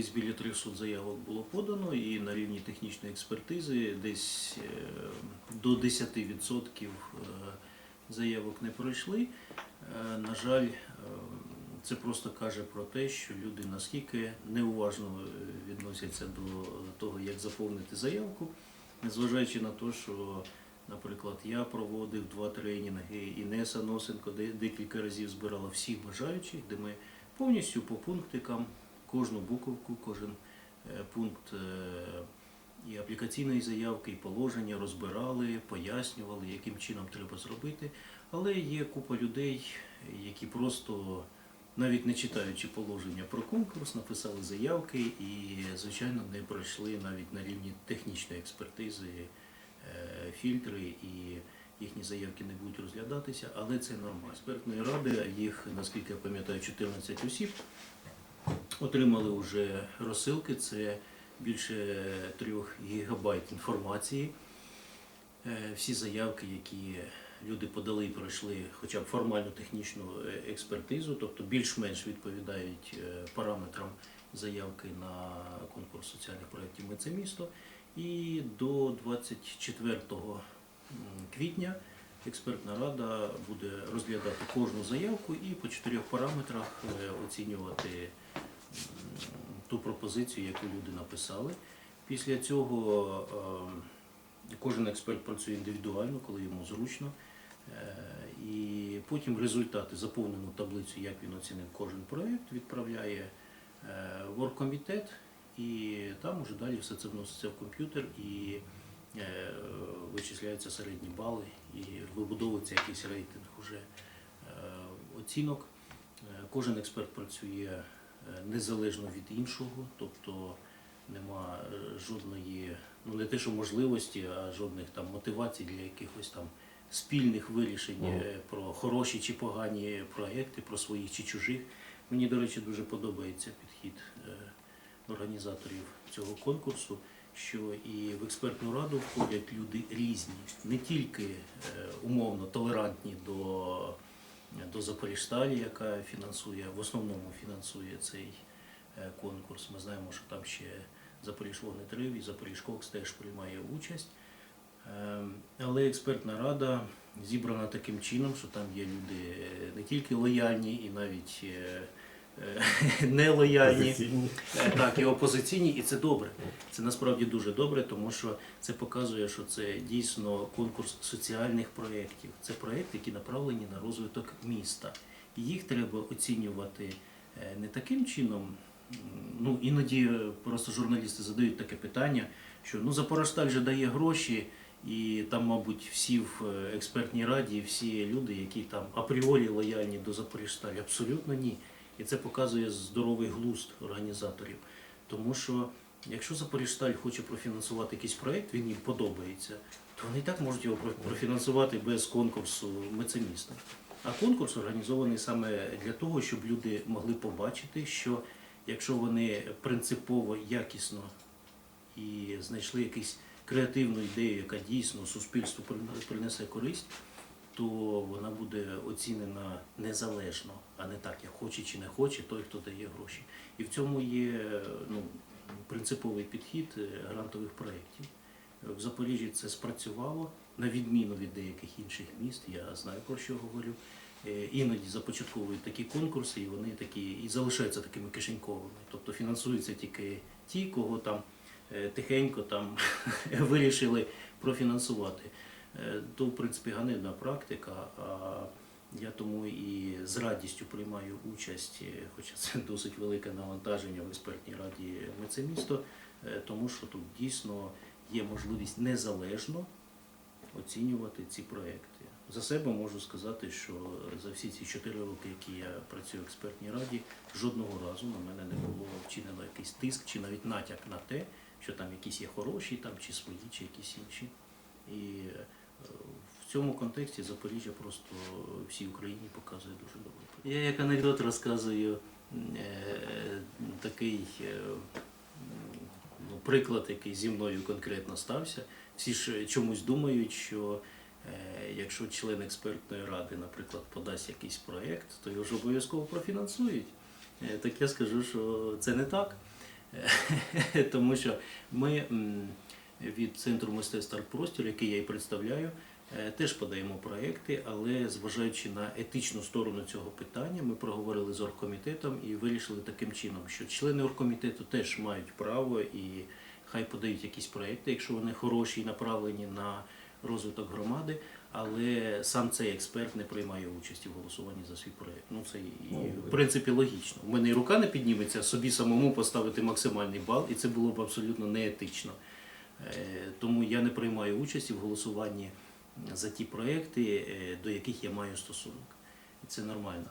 Десь біля 300 заявок було подано, і на рівні технічної експертизи десь е, до 10% е, заявок не пройшли. Е, На жаль, це просто каже про те, що люди наскільки неуважно відносяться до того, як заповнити заявку, незважаючи на те, що, наприклад, я проводив два тренінги, Інеса Носенко декілька разів збирала всіх бажаючих, де ми повністю по пунктикам кожну буковку, кожен е, пункт е, і аплікаційної заявки, і положення розбирали, пояснювали, яким чином треба зробити. Але є купа людей, які просто, навіть не читаючи положення про конкурс, написали заявки і, звичайно, не пройшли навіть на рівні технічної експертизи е, фільтри і їхні заявки не будуть розглядатися, але це нормально. Експертної ради, їх, наскільки я пам'ятаю, 14 осіб отримали вже розсилки. Це більше трьох гігабайт інформації. Е, Всі заявки, які люди подали і пройшли хоча б формальну технічну е, експертизу, тобто більш-менш відповідають е, параметрам заявки на конкурс соціальних проєктів Ми це місто. І до 24 квітня експертна рада буде розглядати кожну заявку і по чотирьох параметрах оцінювати ту пропозицію, яку люди написали. Після цього е, кожен експерт працює індивідуально, коли йому зручно. Е, І потім результати, заповнену таблицю, як він оцінив кожен проєкт, відправляє е, в оргкомітет, і там уже далі все це вноситься в комп'ютер і вичисляються середні бали, і вибудовується якийсь рейтинг уже оцінок. Кожен експерт працює незалежно від іншого, тобто нема е, жодної, ну не те, що можливості, а жодних там мотивацій для якихось там спільних вирішень е, про хороші чи погані проекти, про своїх чи чужих. Мені, до речі, дуже подобається підхід е, організаторів цього конкурсу, що і в експертну раду входять люди різні, не тільки е, умовно толерантні до, до Запоріжсталі, яка фінансує, в основному фінансує цей е, конкурс. Ми знаємо, що там ще Запоріжвогнетрив і Запоріжкокс теж приймає участь. Е, Але експертна рада зібрана таким чином, що там є люди е, не тільки лояльні і навіть е, нелояльні. Позиційні. Е, Так, і опозиційні, і це добре. Це насправді дуже добре, тому що це показує, що це дійсно конкурс соціальних проєктів. Це проєкти, які направлені на розвиток міста. І їх треба оцінювати е, не таким чином. Ну, іноді е, просто журналісти задають таке питання, що ну Запорожсталь же дає гроші, і там, мабуть, всі в е, експертній раді, всі люди, які там апріорі лояльні до Запоріжсталі, абсолютно ні. І це показує здоровий глузд організаторів. Тому що якщо Запоріжсталь хоче профінансувати якийсь проєкт, він їм подобається, то вони і так можуть його профінансувати без конкурсу «Ми це місто. А конкурс організований саме для того, щоб люди могли побачити, що якщо вони принципово якісно і знайшли якусь креативну ідею, яка дійсно суспільству принесе користь, то вона буде оцінена незалежно, а не так, як хоче чи не хоче той, хто дає гроші. І в цьому є ну, принциповий підхід е, грантових проєктів. В Запоріжжі це спрацювало на відміну від деяких інших міст. Я знаю про що говорю. Е, Іноді започатковують такі конкурси, і вони такі і залишаються такими кишеньковими. Тобто фінансуються тільки ті, кого там е, тихенько там вирішили профінансувати. Е, То, в принципі, ганебна практика. Я тому і з радістю приймаю участь, е, хоча це досить велике навантаження в експертній раді «Ми місто, е, тому що тут дійсно є можливість незалежно оцінювати ці проекти. За себе можу сказати, що за всі ці чотири роки, які я працюю в експертній раді, жодного разу на мене не було вчинено якийсь тиск чи навіть натяк на те, що там якісь є хороші, там чи свої, чи якісь інші. І в цьому контексті Запоріжжя просто всій Україні показує дуже добре. Я як анекдот розказую е, такий е, ну, приклад, який зі мною конкретно стався. Всі ж чомусь думають, що е, якщо член експертної ради, наприклад, подасть якийсь проєкт, то його ж обов'язково профінансують. Е, Так я скажу, що це не так. Тому що ми від центру мистецтва «Арт-простір», який я і представляю, е, теж подаємо проекти, але зважаючи на етичну сторону цього питання, ми проговорили з оргкомітетом і вирішили таким чином, що члени оргкомітету теж мають право і хай подають якісь проекти, якщо вони хороші і направлені на розвиток громади, але сам цей експерт не приймає участі в голосуванні за свій проект. Ну це і в принципі логічно. У мене і рука не підніметься собі самому поставити максимальний бал, і це було б абсолютно неетично. Е, Тому я не приймаю участі в голосуванні за ті проекти, е, до яких я маю стосунок. І це нормально.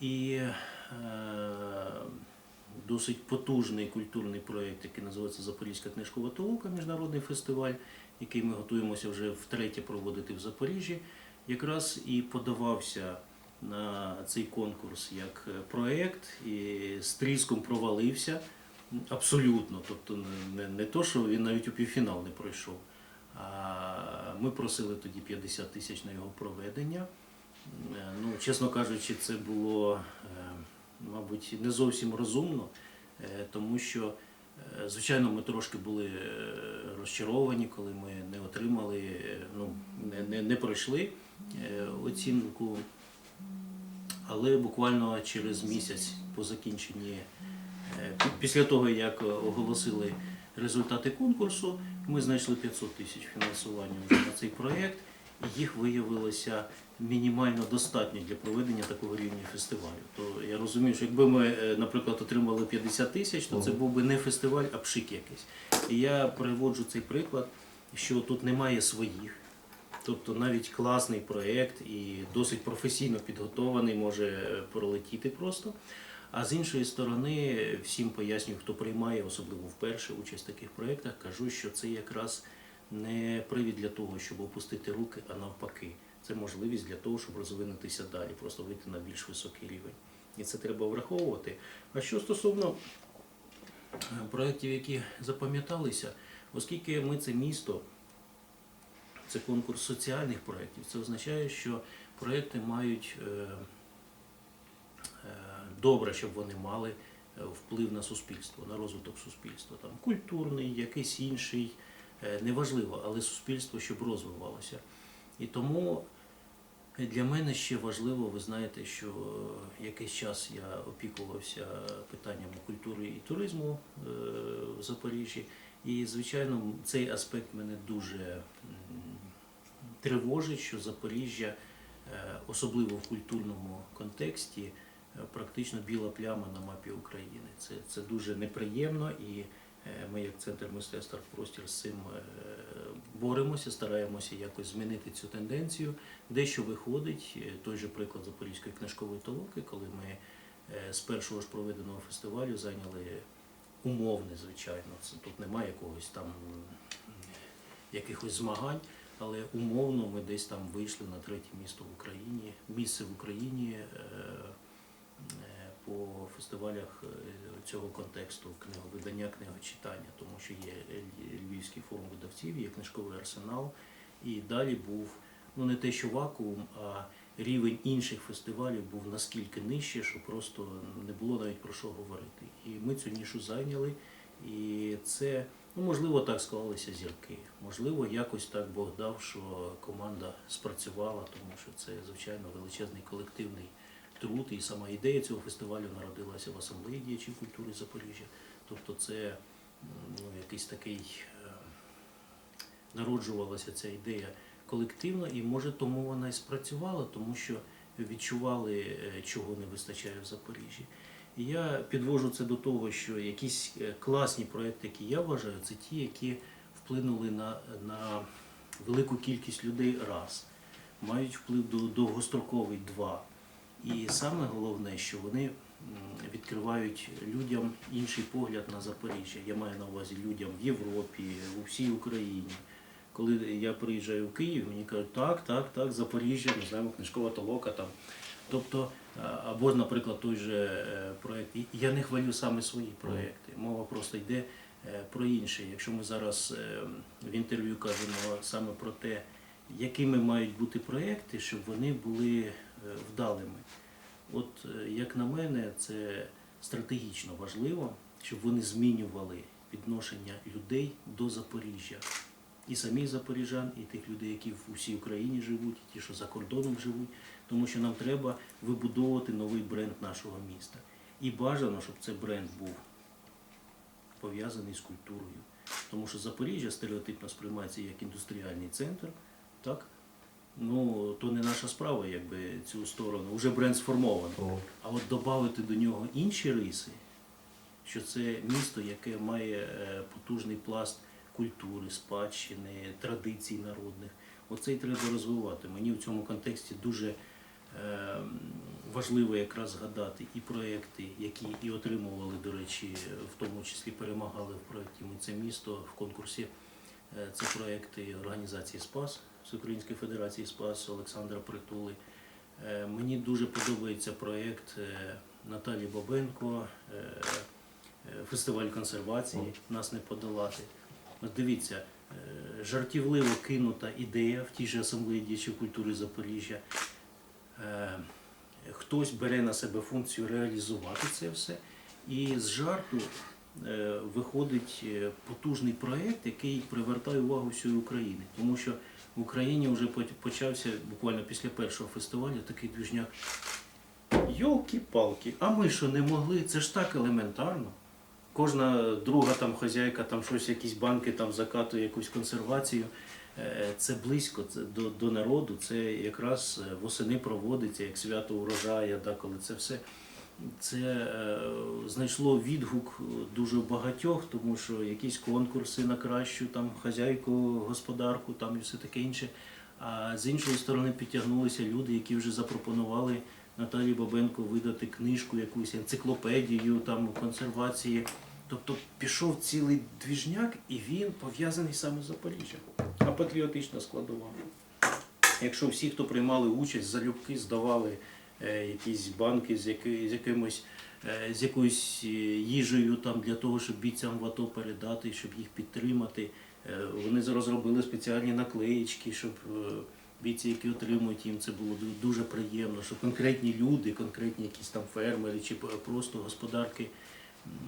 І е, досить потужний культурний проєкт, який називається Запорізька книжкова толока, міжнародний фестиваль, який ми готуємося вже втретє проводити в Запоріжжі, якраз і подавався на цей конкурс як проєкт і з тріском провалився абсолютно. Тобто не, не, то, що він навіть у півфінал не пройшов. А ми просили тоді 50 тисяч на його проведення. Е, Ну, чесно кажучи, це було, е, мабуть, не зовсім розумно, е, тому що, звичайно, ми трошки були розчаровані, коли ми не отримали, ну, не, не, не пройшли оцінку. Але буквально через місяць по закінченні, після того, як оголосили результати конкурсу, ми знайшли 500 тисяч фінансування на цей проєкт, і їх виявилося мінімально достатньо для проведення такого рівня фестивалю. То я розумію, що якби ми, е, наприклад, отримали 50 тисяч, то це був би не фестиваль, а пшик якийсь. І я приводжу цей приклад, що тут немає своїх. Тобто навіть класний проєкт і досить професійно підготований може е, пролетіти просто. А з іншої сторони, всім пояснюю, хто приймає, особливо вперше участь в таких проєктах, кажу, що це якраз не привід для того, щоб опустити руки, а навпаки. Це можливість для того, щоб розвинутися далі, просто вийти на більш високий рівень. І це треба враховувати. А що стосовно е, проєктів, які запам'яталися, оскільки ми це місто, це конкурс соціальних проєктів, це означає, що проєкти мають е, добре, щоб вони мали е, вплив на суспільство, на розвиток суспільства. Там культурний, якийсь інший, е, неважливо, але суспільство, щоб розвивалося. І тому для мене ще важливо, ви знаєте, що е, якийсь час я опікувався питаннями культури і туризму е, в Запоріжжі. І, звичайно, цей аспект мене дуже тривожить, що Запоріжжя, е, особливо в культурному контексті, е, практично біла пляма на мапі України. Це, це дуже неприємно і е, ми, як центр мистецтва простір, з цим е, боремося, стараємося якось змінити цю тенденцію. Дещо виходить, Е, той же приклад Запорізької книжкової толоки, коли ми е, з першого ж проведеного фестивалю зайняли умовне, звичайно. Це тут немає якогось там якихось змагань, але умовно ми десь там вийшли на третє місто в Україні, місце в Україні е, е, по фестивалях е, цього контексту книговидання, книгочитання, тому що є Львівський форум видавців, є книжковий арсенал, і далі був ну не те, що вакуум, а рівень інших фестивалів був наскільки нижче, що просто не було навіть про що говорити. І ми цю нішу зайняли. І це, ну можливо, так склалися зірки. Можливо, якось так Бог дав, що команда спрацювала, тому що це, звичайно, величезний колективний труд. І сама ідея цього фестивалю народилася в асамблеї діячів культури Запоріжжя. Тобто, це ну, якийсь такий е, народжувалася ця ідея колективно, і може тому вона і спрацювала, тому що відчували, е, чого не вистачає в Запоріжжі. І я підвожу це до того, що якісь е, класні проекти, які я вважаю, це ті, які вплинули на, на велику кількість людей раз, мають вплив до довгостроковий два. І саме головне, що вони відкривають людям інший погляд на Запоріжжя. Я маю на увазі людям в Європі, у всій Україні. Коли я приїжджаю в Київ, мені кажуть, так, так, так, Запоріжжя, ми знаємо, книжкова толока там. Тобто, або, наприклад, той же е, проєкт. Я не хвалю саме свої проєкти. Мова просто йде е, про інше. Якщо ми зараз е, в інтерв'ю кажемо саме про те, якими мають бути проєкти, щоб вони були вдалими. От, е, як на мене, це стратегічно важливо, щоб вони змінювали відношення людей до Запоріжжя. І самих запоріжан, і тих людей, які в усій Україні живуть, і ті, що за кордоном живуть, тому що нам треба вибудовувати новий бренд нашого міста. І бажано, щоб цей бренд був пов'язаний з культурою. Тому що Запоріжжя стереотипно сприймається як індустріальний центр, так? Ну, то не наша справа, якби цю сторону. Уже бренд сформований. А от додати до нього інші риси, що це місто, яке має е, потужний пласт культури, спадщини, традицій народних. Оце й треба розвивати. Мені в цьому контексті дуже е, важливо якраз згадати і проекти, які і отримували, до речі, в тому числі перемагали в проєкті Ми це місто в конкурсі. Е, Це проекти організації Спас Всеукраїнської Федерації Спас Олександра Притули. Е, Мені дуже подобається проєкт е, Наталі Бабенко, е, фестиваль консервації Нас не подолати. От дивіться, жартівливо кинута ідея в тій же асамблеї діячів культури Запоріжжя. Хтось бере на себе функцію реалізувати це все, і з жарту виходить е, потужний проєкт, який привертає увагу всієї України. Тому що в Україні вже почався буквально після першого фестивалю такий двіжняк. Йолки-палки, а ми що не могли? Це ж так елементарно. Кожна друга там хазяйка, там щось, якісь банки там закатує якусь консервацію. Е, Це близько це до, до народу. Це якраз е, восени проводиться як свято урожая, да, коли це все це е, знайшло відгук дуже багатьох, тому що якісь конкурси на кращу там хазяйку, господарку там і все таке інше. А з іншої сторони підтягнулися люди, які вже запропонували Наталі Бабенко видати книжку, якусь енциклопедію там консервації. Тобто пішов цілий двіжняк, і він пов'язаний саме з Запоріжжям. А патріотична складова. Якщо всі, хто приймали участь, залюбки здавали якісь банки з, яки, з якимось е, з якоюсь е, їжею там для того, щоб бійцям в АТО передати, щоб їх підтримати. Е, Вони розробили спеціальні наклеїчки, щоб е, бійці, які отримують їм, це було дуже приємно, щоб конкретні люди, конкретні якісь там фермери чи просто господарки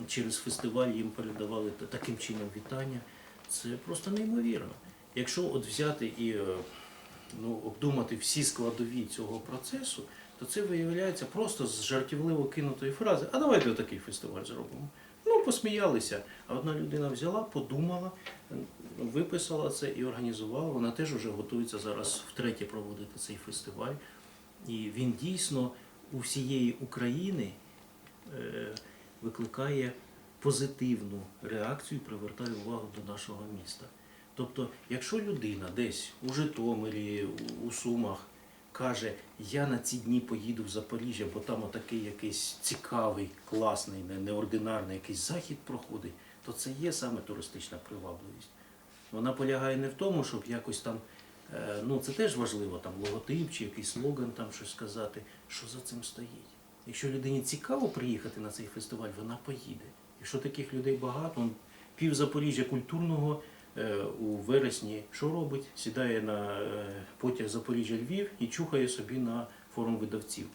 через фестиваль їм передавали таким чином вітання. Це просто неймовірно. Якщо от взяти і е, ну, обдумати всі складові цього процесу, то це виявляється просто з жартівливо кинутої фрази. А давайте такий фестиваль зробимо. Ну, посміялися. А одна людина взяла, подумала, виписала це і організувала. Вона теж вже готується зараз втретє проводити цей фестиваль. І він дійсно у всієї України е, викликає позитивну реакцію, привертає увагу до нашого міста. Тобто, якщо людина десь у Житомирі, у Сумах каже, я на ці дні поїду в Запоріжжя, бо там отакий якийсь цікавий, класний, неординарний якийсь захід проходить, то це є саме туристична привабливість. Вона полягає не в тому, щоб якось там, е, ну це теж важливо, там логотип чи якийсь слоган, там щось сказати, що за цим стоїть. Якщо людині цікаво приїхати на цей фестиваль, вона поїде. Якщо таких людей багато, пів Запоріжжя культурного у вересні що робить? Сідає на е, потяг Запоріжжя Львів і чухає собі на форум видавців.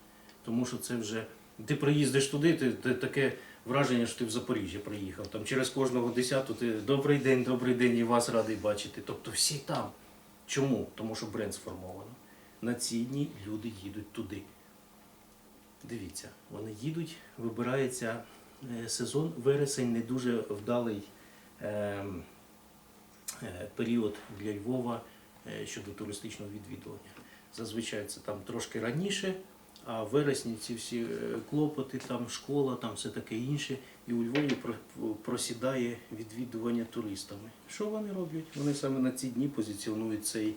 Тому що це вже ти приїздиш туди, ти, таке враження, що ти в Запоріжжя приїхав. Там через кожного десяту ти добрий день, добрий день, і вас радий бачити. Тобто всі там. Чому? Тому що бренд сформовано. На ці дні люди їдуть туди. Дивіться, вони їдуть, вибирається е, сезон, вересень не дуже вдалий ем, е, період для Львова е, щодо туристичного відвідування. Зазвичай це там трошки раніше, а в вересні ці всі е, клопоти, там школа, там все таке інше. І у Львові просідає відвідування туристами. Що вони роблять? Вони саме на ці дні позиціонують цей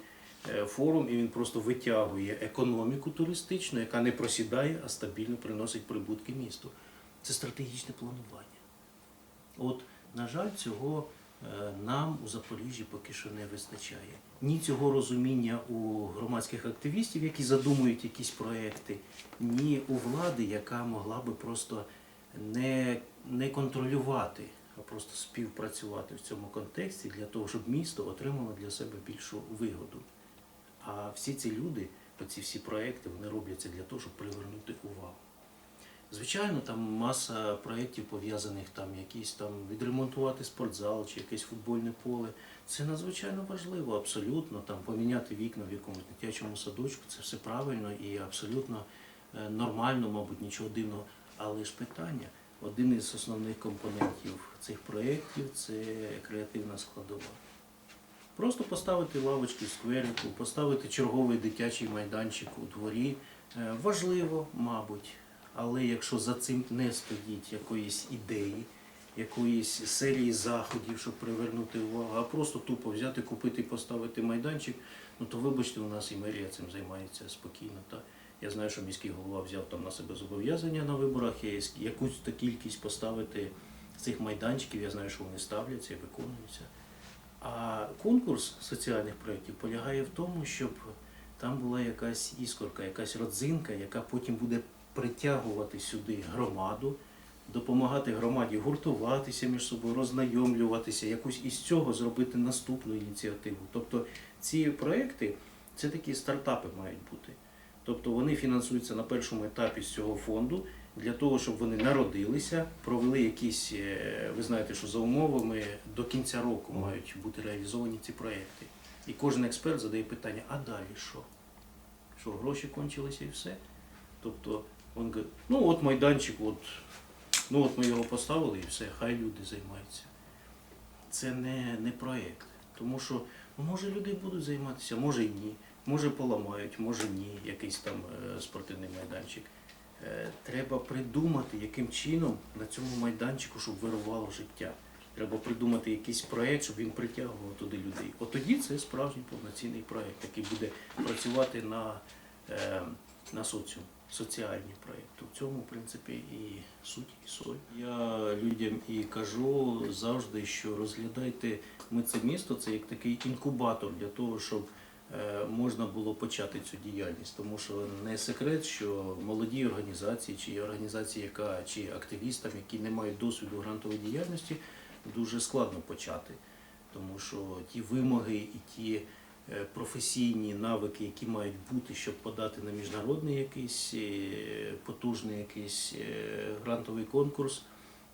е, форум, і він просто витягує економіку туристичну, яка не просідає, а стабільно приносить прибутки місту. Це стратегічне планування. От, на жаль, цього е, нам у Запоріжжі поки що не вистачає. Ні цього розуміння у громадських активістів, які задумують якісь проекти, ні у влади, яка могла би просто не, не контролювати, а просто співпрацювати в цьому контексті для того, щоб місто отримало для себе більшу вигоду. А всі ці люди, оці всі проекти, вони робляться для того, щоб привернути увагу. Звичайно, там маса проєктів пов'язаних там якісь там відремонтувати спортзал чи якесь футбольне поле. Це надзвичайно важливо, абсолютно. Там поміняти вікна в якомусь дитячому садочку, це все правильно і абсолютно е, нормально, мабуть, нічого дивного. Але ж питання, один із основних компонентів цих проєктів це креативна складова. Просто поставити лавочки в скверику, поставити черговий дитячий майданчик у дворі. Е, Важливо, мабуть, але якщо за цим не стоїть якоїсь ідеї, якоїсь серії заходів, щоб привернути увагу, а просто тупо взяти, купити і поставити майданчик, ну то вибачте, у нас і мерія цим займається спокійно. Та я знаю, що міський голова взяв там на себе зобов'язання на виборах, є якусь та кількість поставити цих майданчиків. Я знаю, що вони ставляться і виконуються. А конкурс соціальних проєктів полягає в тому, щоб там була якась іскорка, якась родзинка, яка потім буде притягувати сюди громаду, допомагати громаді гуртуватися між собою, роззнайомлюватися, якусь із цього зробити наступну ініціативу. Тобто ці проекти це такі стартапи мають бути. Тобто вони фінансуються на першому етапі з цього фонду для того, щоб вони народилися, провели якісь, е, ви знаєте, що за умовами до кінця року мають бути реалізовані ці проекти. І кожен експерт задає питання, а далі що? Що гроші кончилися і все? Тобто він говорить, ну от майданчик, от, ну от ми його поставили і все, хай люди займаються. Це не, не проєкт. Тому що ну, може люди будуть займатися, може і ні. Може поламають, може ні, якийсь там е, спортивний майданчик. Е, треба придумати, яким чином на цьому майданчику, щоб вирувало життя. Треба придумати якийсь проєкт, щоб він притягував туди людей. От тоді це справжній повноцінний проєкт, який буде працювати на, е, на соціум, соціальні проєкти. В цьому, в принципі, і суть, і соль. Я людям і кажу завжди, що розглядайте ми це місто, це як такий інкубатор для того, щоб е, можна було почати цю діяльність. Тому що не секрет, що молоді організації, чи організації, яка чи активістам, які не мають досвіду грантової діяльності, дуже складно почати. Тому що ті вимоги і ті професійні навики, які мають бути, щоб подати на міжнародний якийсь е, потужний якийсь е, грантовий конкурс,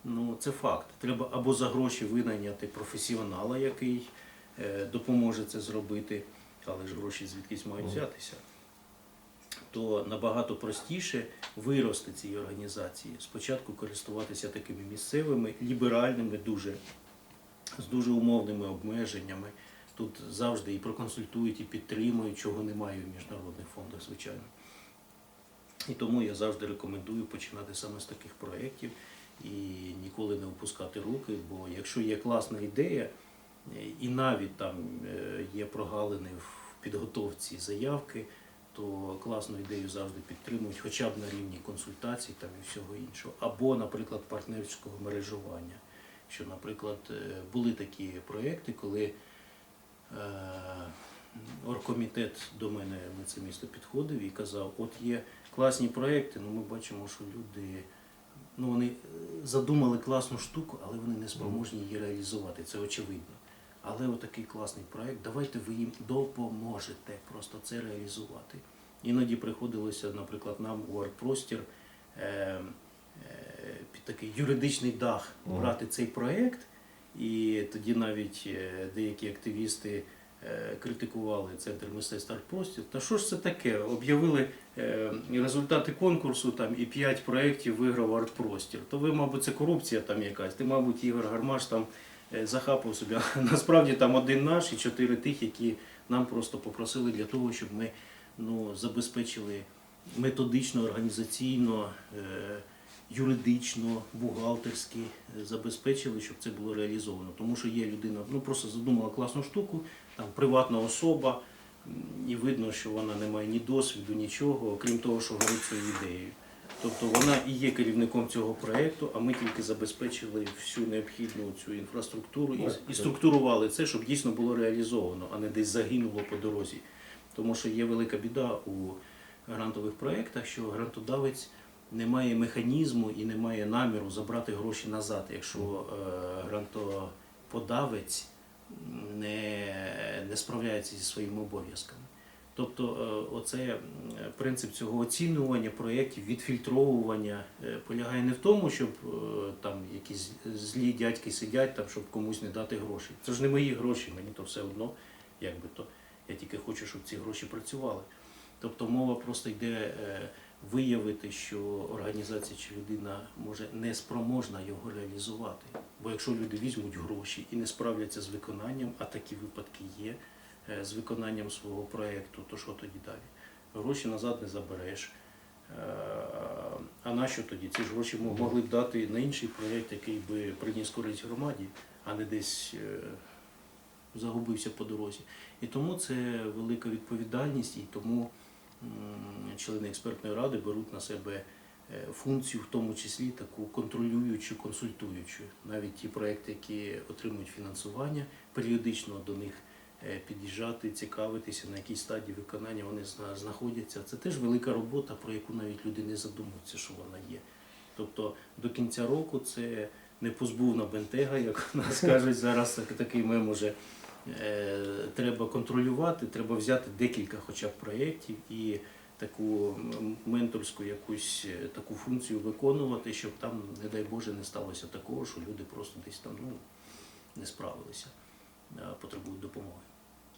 ну це факт. Треба або за гроші винайняти професіонала, який е, допоможе це зробити, але ж гроші звідкись мають взятися. То набагато простіше вирости цій організації. Спочатку користуватися такими місцевими, ліберальними, дуже з дуже умовними обмеженнями. Тут завжди і проконсультують, і підтримують, чого немає в міжнародних фондах, звичайно. І тому я завжди рекомендую починати саме з таких проєктів і ніколи не опускати руки, бо якщо є класна ідея, і навіть там е, є прогалини в підготовці заявки, то класну ідею завжди підтримують, хоча б на рівні консультацій там і всього іншого, або, наприклад, партнерського мережування. Що, наприклад, е, були такі проєкти, коли оргкомітет до мене на це місто підходив і казав, от є класні проєкти, але ми бачимо, що люди ну, вони е, задумали класну штуку, але вони не спроможні її реалізувати, це очевидно. Але отакий класний проєкт, давайте ви їм допоможете просто це реалізувати. Іноді приходилося, наприклад, нам у арт-простір е, е, під такий юридичний дах брати цей проєкт, і тоді навіть е, деякі активісти е, критикували центр мистецтва арт-простір. Та що ж це таке? Об'явили е, результати конкурсу там і п'ять проєктів виграв арт-простір. То ви, мабуть, це корупція там якась. Ти, мабуть, Ігор Гармаш там захапав собі. Насправді там один наш і чотири тих, які нам просто попросили для того, щоб ми ну, забезпечили методично, організаційно, е, юридично, бухгалтерськи е, забезпечили, щоб це було реалізовано. Тому що є людина, ну просто задумала класну штуку, там приватна особа, і видно, що вона не має ні досвіду, нічого, окрім того, що горить своєю ідеєю. Тобто вона і є керівником цього проєкту, а ми тільки забезпечили всю необхідну цю інфраструктуру і, і структурували це, щоб дійсно було реалізовано, а не десь загинуло по дорозі. Тому що є велика біда у грантових проєктах, що грантодавець не має механізму і не має наміру забрати гроші назад, якщо е, грантоподавець не, не справляється зі своїми обов'язками. Тобто, е, оце принцип цього оцінювання проєктів, відфільтровування е, полягає не в тому, щоб там якісь злі дядьки сидять, там, щоб комусь не дати гроші. Це ж не мої гроші, мені то все одно, якби то. Я тільки хочу, щоб ці гроші працювали. Тобто мова просто йде виявити, що організація чи людина може не спроможна його реалізувати. Бо якщо люди візьмуть гроші і не справляться з виконанням, а такі випадки є, е, з виконанням свого проєкту, то що тоді далі? Гроші назад не забереш. Е, А на що тоді? Ці ж гроші могли б дати на інший проєкт, який би приніс користь громаді, а не десь е, загубився по дорозі. І тому це велика відповідальність, і тому члени експертної ради беруть на себе е, функцію, в тому числі таку контролюючу, консультуючу. Навіть ті проекти, які отримують фінансування, періодично до них е, під'їжджати, цікавитися, на якій стадії виконання вони знаходяться. Це теж велика робота, про яку навіть люди не задумуються, що вона є. Тобто до кінця року це не позбувна бентега, як нас кажуть зараз, такий мем уже. Е, Треба контролювати, треба взяти декілька хоча б проєктів і таку менторську якусь е, таку функцію виконувати, щоб там, не дай Боже, не сталося такого, що люди просто десь там ну, не справилися, потребують допомоги.